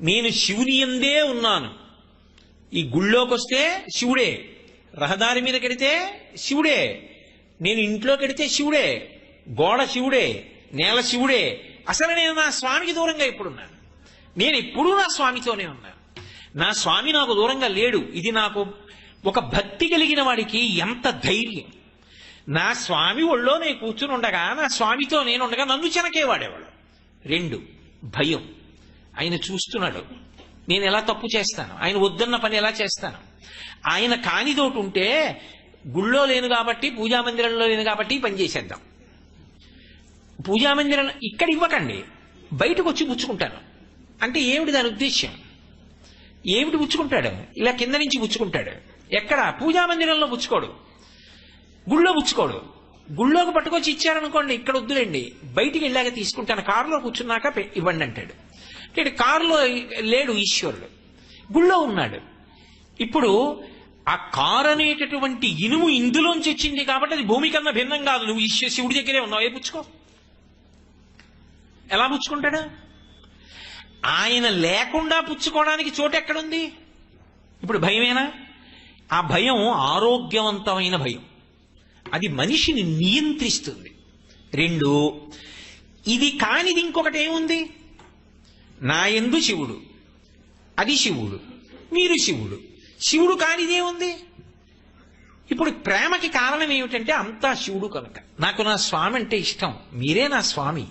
నేను శివుని ఎందే ఉన్నాను. ఈ గుళ్ళోకి వస్తే శివుడే. రహదారి మీద కడితే శివుడే. నేను ఇంట్లో కడితే శివుడే. గోడ శివుడే. నేల శివుడే. అసలు నేను నా స్వామికి దూరంగా ఇప్పుడున్నాను నేను ఎప్పుడూ నా స్వామితోనే ఉన్నాను. నా స్వామి నాకు దూరంగా లేడు. ఇది నాకు ఒక భక్తి కలిగిన వాడికి ఎంత ధైర్యం. నా స్వామి ఒళ్ళో నేను కూర్చుని ఉండగా నా స్వామితో నేను ఉండగా నన్ను చెనకేవాడేవాడు. రెండు భయం. ఆయన చూస్తున్నాడు. నేను ఎలా తప్పు చేస్తాను? ఆయన వద్దన్న పని ఎలా చేస్తాను? ఆయన కానిదోటి ఉంటే గుళ్ళో లేను కాబట్టి పూజా మందిరంలో లేను కాబట్టి పని చేసేద్దాం. పూజా మందిరం ఇక్కడ ఇవ్వకండి. బయటకు వచ్చి పుచ్చుకుంటాను. అంటే ఏమిటి దాని ఉద్దేశ్యం? ఏమిటి పుచ్చుకుంటాడు? ఇలా కింద నుంచి పుచ్చుకుంటాడు. ఎక్కడ? పూజా మందిరంలో పుచ్చుకోడు. గుళ్ళో పుచ్చుకోడు. గుళ్ళోకి పట్టుకొచ్చి ఇచ్చారనుకోండి ఇక్కడ వద్దులేండి. బయటికి వెళ్ళాక తీసుకుంటాను. కారులో కూర్చున్నాక ఇవ్వండి అంటాడు. అంటే కారులో లేడు ఈశ్వరుడు. గుళ్ళో ఉన్నాడు. ఇప్పుడు ఆ కారు అనేటటువంటి ఇనుము ఇందులోంచి వచ్చింది కాబట్టి అది భూమి కన్నా భిన్నం కాదు. నువ్వు ఈశ్వ శివుడి దగ్గరే ఉన్నావు. ఏ పుచ్చుకో. ఎలా పుచ్చుకుంటాడు? ఆయన లేకుండా పుచ్చుకోవడానికి చోటు ఎక్కడుంది? ఇప్పుడు భయమేనా? ఆ భయం ఆరోగ్యవంతమైన భయం. అది మనిషిని నియంత్రిస్తుంది. రెండు ఇది కానిది ఇంకొకటి ఏముంది? నా ఎందు శివుడు. అది శివుడు. మీరు శివుడు. శివుడు కానిదేముంది ఇప్పుడు ప్రేమకి కారణం ఏమిటంటే అంతా శివుడు కనుక. నాకు నా స్వామి అంటే ఇష్టం. మీరే నా స్వామి.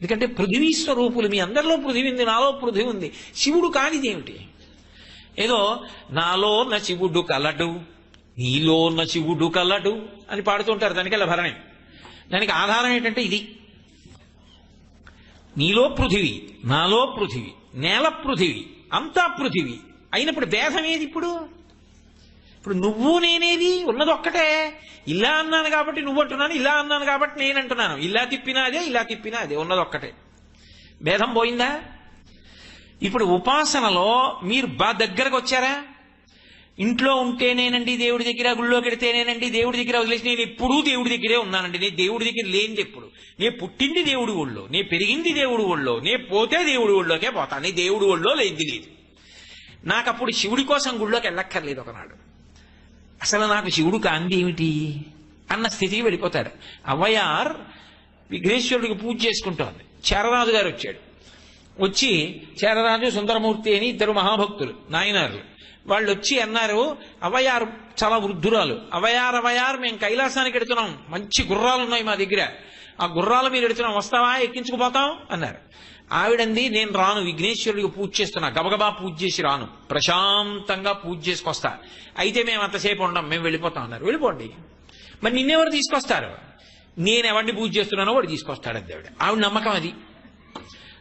ఎందుకంటే పృథివీ స్వరూపులు మీ అందరిలో పృథివీ ఉంది నాలో పృథివీ ఉంది. శివుడు కానిదేమిటి ఏదో నాలో నా శివుడు కలడు నీలో నా శివుడు కలడు అని పాడుతుంటారు దానికెళ్ళ భరణి? దానికి ఆధారం ఏంటంటే ఇది. నీలో పృథివీ నాలో పృథివీ నేల పృథివీ అంతా పృథివీ. అయినప్పుడు భేదం ఏది ఇప్పుడు? ఇప్పుడు నువ్వు నేనేది ఉన్నది ఒక్కటే. ఇలా అన్నాను కాబట్టి నువ్వు అంటున్నాను ఇలా అన్నాను కాబట్టి నేను అంటున్నాను. ఇలా తిప్పినా అదే ఇలా తిప్పినా అదే ఉన్నది ఒక్కటే. భేదం పోయిందా? ఇప్పుడు ఉపాసనలో మీరు బా దగ్గరకు వచ్చారా? ఇంట్లో ఉంటేనేనండి దేవుడి దగ్గర గుళ్ళో కెడితేనేనండి దేవుడి దగ్గర వదిలేసి నేను ఎప్పుడూ దేవుడి దగ్గరే ఉన్నానండి. నేను దేవుడి దగ్గర లేనిది ఎప్పుడు నే పుట్టింది దేవుడి ఒళ్ళో నే పెరిగింది దేవుడి ఒళ్ళో నే పోతే దేవుడి ఒళ్ళోకే పోతాను నీ దేవుడి ఒళ్ళో లేనిది లేదు. నాకు అప్పుడు శివుడి కోసం గుళ్ళోకి వెళ్ళక్కర్లేదు ఒకనాడు. అసలు నాకు శివుడు కాంది ఏమిటి? అన్న స్థితికి వెళ్ళిపోతాడు. అవయార్ విఘ్నేశ్వరుడికి పూజ చేసుకుంటోంది. చేరరాజు గారు వచ్చాడు. వచ్చి చేరరాజు సుందరమూర్తి అని ఇద్దరు మహాభక్తులు నాయనారు వాళ్ళు వచ్చి అన్నారు అవయారు చాలా వృద్ధురాలు. అవయార్ అవయార్ మేము కైలాసానికి ఎడుతున్నాం. మంచి గుర్రాలు ఉన్నాయి మా దగ్గర. ఆ గుర్రాలు మీరు ఎడుతున్నాం. వస్తావా? ఎక్కించుకుపోతాం అన్నారు. ఆవిడంది నేను రాను. విఘ్నేశ్వరుడికి పూజ చేస్తున్నా. గబగబా పూజ చేసి రాను. ప్రశాంతంగా పూజ చేసుకొస్తా అయితే మేము అంతసేపు ఉండం. మేము వెళ్ళిపోతాం. అన్నారు. వెళ్ళిపోండి. మరి నిన్నెవరు తీసుకొస్తారు? నేను ఎవరిని పూజ చేస్తున్నానో వాడు తీసుకొస్తాడు అది ఆవిడ. ఆవిడ నమ్మకం అది.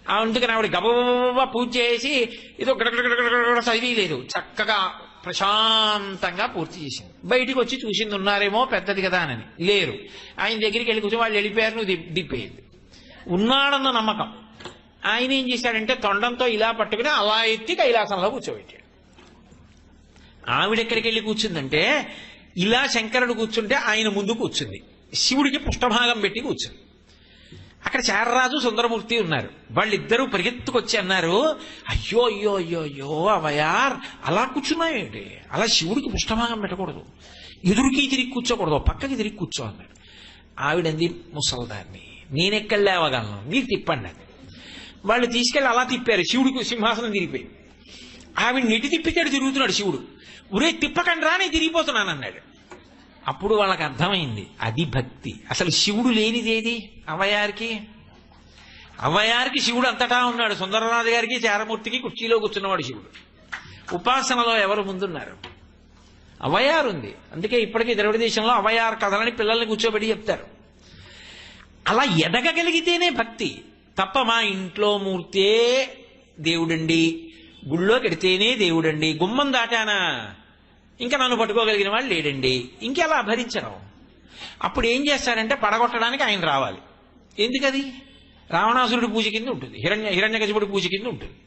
అందుకని ఆవిడ గబగబ పూజ చేసి ఏదో గడగడగడగడ లేదు చక్కగా ప్రశాంతంగా పూర్తి చేసింది. బయటికి వచ్చి చూసింది ఉన్నారేమో పెద్దది కదా అని లేరు. ఆయన దగ్గరికి వెళ్ళి కూర్చొని వాళ్ళు వెళ్ళిపోయారు నువ్వు దిప్- ఉన్నాడన్న నమ్మకం. ఆయన ఏం చేశాడంటే తొండంతో ఇలా పట్టుకుని అలా ఎత్తి కైలాసంలో కూర్చోబెట్టాడు. ఆవిడ ఎక్కడికి వెళ్ళి కూర్చుందంటే ఇలా శంకరుడు కూర్చుంటే ఆయన ముందు కూర్చుంది. శివుడికి పుష్టభాగం పెట్టి కూర్చుంది. అక్కడ చారరాజు సుందరమూర్తి ఉన్నారు. వాళ్ళిద్దరూ పరిగెత్తుకొచ్చి అన్నారు అయ్యో అయ్యో అయ్యో అయ్యో అవయార్ అలా కూర్చున్నాయండి. అలా శివుడికి పుష్టభాగం పెట్టకూడదు. ఎదురుకి తిరిగి కూర్చోకూడదు. పక్కకి తిరిగి కూర్చో అన్నాడు. ఆవిడంది ముసల్దాన్ని నేనెక్కడ లేవగలను? మీరు తిప్పండి అది వాళ్ళు తీసుకెళ్ళి అలా తిప్పారు. శివుడికి సింహాసనం తిరిగిపోయింది. ఆవిడ నెటి తిప్పితేడు తిరుగుతున్నాడు శివుడు. ఒరే తిప్పకండి రా నేను తిరిగిపోతున్నాను అన్నాడు. అప్పుడు వాళ్ళకి అర్థమైంది అది భక్తి. అసలు శివుడు లేనిదేది అవయారికి అవయారికి శివుడు అంతటా ఉన్నాడు. సుందరనాథ్ గారికి చారమూర్తికి కుర్చీలో కూర్చున్నవాడు శివుడు. ఉపాసనలో ఎవరు ముందున్నారు? అవయారు ఉంది అందుకే ఇప్పటికీ ద్రవిడ దేశంలో అవయారు కథలని పిల్లల్ని కూర్చోబెట్టి చెప్తారు. అలా ఎదగగలిగితేనే భక్తి. తప్ప మా ఇంట్లో మూర్తే దేవుడండి గుళ్ళో కడితేనే దేవుడండి గుమ్మం దాటానా? ఇంకా నన్ను పట్టుకోగలిగిన వాళ్ళు లేడండి. ఇంకెలా భరించడం? అప్పుడు ఏం చేస్తారంటే పడగొట్టడానికి ఆయన రావాలి. ఎందుకది? రావణాసురుడి పూజ కింద ఉంటుంది. హిరణ్య హిరణ్యకశిపుడి పూజ కింద ఉంటుంది.